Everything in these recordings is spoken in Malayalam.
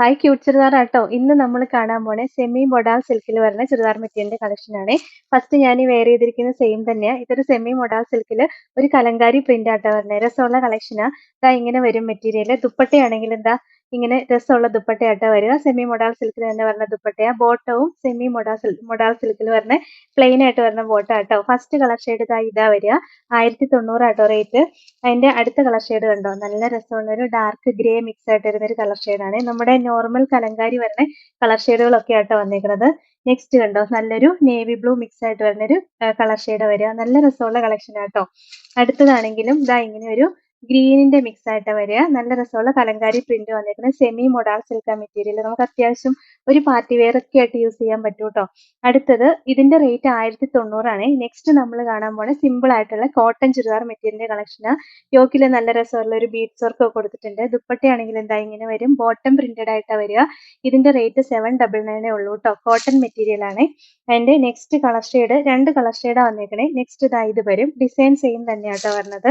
ഹായ് ക്യൂട്ട് ചുരിദാർ ആട്ടോ. ഇന്ന് നമ്മൾ കാണാൻ പോണേ സെമി മൊഡാൽ സിൽക്കിൽ വരുന്ന ചുരിദാർ മെറ്റീരിയലിന്റെ കളക്ഷൻ ആണ്. ഫസ്റ്റ് ഞാൻ ഈ വെയർ ചെയ്തിരിക്കുന്ന സെയിം തന്നെയാണ് ഇതൊരു സെമി മൊഡാൽ സിൽക്കിൽ ഒരു കലങ്കാരി പ്രിന്റ് ആട്ടോ വരുന്നത് രസമുള്ള കളക്ഷനാ ഇതാ ഇങ്ങനെ വരും മെറ്റീരിയൽ ദുപ്പട്ടയാണെങ്കിൽ എന്താ ഇങ്ങനെ രസമുള്ള ദുപ്പട്ടയാട്ടോ വരിക. സെമി മൊഡാൾ സിൽക്കിൽ തന്നെ വരുന്ന ദുപ്പട്ടയാ. ബോട്ടവും സെമി മൊഡാൾ സിൽക്ക് മൊഡാൾ സിൽക്കിൽ വരുന്ന പ്ലെയിൻ ആയിട്ട് വരുന്ന ബോട്ടാട്ടോ ഫസ്റ്റ് കളർ ഷെയ്ഡ് ഇതാ ഇതാ വരിക. ആയിരത്തി തൊണ്ണൂറാട്ടോ റേറ്റ് അതിന്റെ അടുത്ത കളർ ഷെയ്ഡ് കണ്ടോ? നല്ല രസമുള്ള ഒരു ഡാർക്ക് ഗ്രേ മിക്സ് ആയിട്ട് വരുന്ന ഒരു കളർ ആണ്. നമ്മുടെ നോർമൽ കലങ്കാരി വരുന്ന കളർ ഷെയ്ഡുകളൊക്കെ ആട്ടോ വന്നിരിക്കുന്നത് നെക്സ്റ്റ് കണ്ടോ? നല്ലൊരു നേവി ബ്ലൂ മിക്സ് ആയിട്ട് വരുന്ന ഒരു കളർ ഷെയ്ഡ് വരിക. നല്ല രസമുള്ള കളക്ഷൻ ആട്ടോ. അടുത്തതാണെങ്കിലും ഇതാ ഇങ്ങനെ ഒരു ഗ്രീനിന്റെ മിക്സ് ആയിട്ട് വരിക. നല്ല രസമുള്ള കലങ്കാരി പ്രിന്റ് വന്നിരിക്കുന്നത് സെമി മൊഡാൾ സിൽക്ക മെറ്റീരിയൽ നമുക്ക് അത്യാവശ്യം ഒരു പാർട്ടി വെയർ ഒക്കെ ആയിട്ട് യൂസ് ചെയ്യാൻ പറ്റും കേട്ടോ അടുത്തത് ഇതിന്റെ റേറ്റ് ആയിരത്തി തൊണ്ണൂറാണ് നെക്സ്റ്റ് നമ്മൾ കാണാൻ പോണ സിമ്പിൾ ആയിട്ടുള്ള കോട്ടൺ ചുരിദാർ മെറ്റീരിയലിന്റെ കളക്ഷന് യോക്കിൽ നല്ല രസമുള്ള ഒരു ബീഡ്സ് വർക്ക് ഒക്കെ കൊടുത്തിട്ടുണ്ട്. ദുപ്പട്ടയാണെങ്കിൽ എന്താ ഇങ്ങനെ വരും. ബോട്ടം പ്രിന്റഡ് ആയിട്ടാണ് വരിക. ഇതിന്റെ റേറ്റ് സെവൻ ഡബിൾ നയനേ ഉള്ളൂ കേട്ടോ കോട്ടൺ മെറ്റീരിയൽ ആണ്. അതിന്റെ നെക്സ്റ്റ് കളർ ഷെയ്ഡ് രണ്ട് കളർ ഷെയ്ഡാണ് വന്നേക്കണേ. നെക്സ്റ്റ് ഇതാ ഇത് വരും. ഡിസൈൻ സെയിം തന്നെയാട്ടോ വരുന്നത്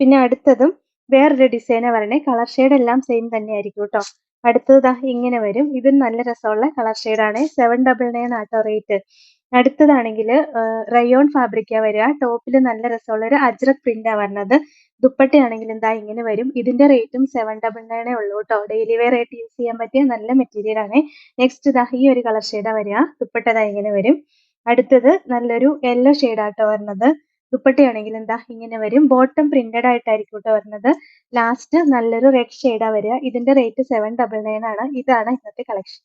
പിന്നെ അടുത്തതും വേറൊരു ഡിസൈനാ വരണേ കളർ ഷെയ്ഡ് എല്ലാം സെയിം തന്നെ ആയിരിക്കും കേട്ടോ അടുത്തത് ഇങ്ങനെ വരും. ഇതും നല്ല രസമുള്ള കളർ ഷെയ്ഡാണ് സെവൻ ഡബിൾ നയൻ ആട്ടോ റേറ്റ് അടുത്തതാണെങ്കിൽ റയോൺ ഫാബ്രിക്ക വരിക. ടോപ്പിൽ നല്ല രസമുള്ള ഒരു അജ്രക് പ്രിന്റാ വരുന്നത് ദുപ്പട്ടയാണെങ്കിൽ എന്താ ഇങ്ങനെ വരും. ഇതിന്റെ റേറ്റും സെവൻ ഡബിൾ നയനേ ഉള്ളൂ കേട്ടോ ഡെയിലി വെയർ ആയിട്ട് യൂസ് ചെയ്യാൻ പറ്റിയ നല്ല മെറ്റീരിയൽ ആണ്. നെക്സ്റ്റ് ഇതാ ഈ ഒരു കളർ ഷെയ്ഡാ വരിക. ദുപ്പട്ട ദാ ഇങ്ങനെ വരും. അടുത്തത് നല്ലൊരു യെല്ലോ ഷെയ്ഡാട്ടോ വരുന്നത് ദുപ്പട്ടയാണെങ്കിൽ എന്താ ഇങ്ങനെ വരും. ബോട്ടം പ്രിന്റഡ് ആയിട്ടായിരിക്കും കേട്ടോ വരുന്നത്. ലാസ്റ്റ് നല്ലൊരു റെഡ് ഷെയ്ഡാ വരിക. ഇതിന്റെ റേറ്റ് സെവൻ ഡബിൾ നയൻ ആണ്. ഇതാണ് ഇന്നത്തെ കളക്ഷൻ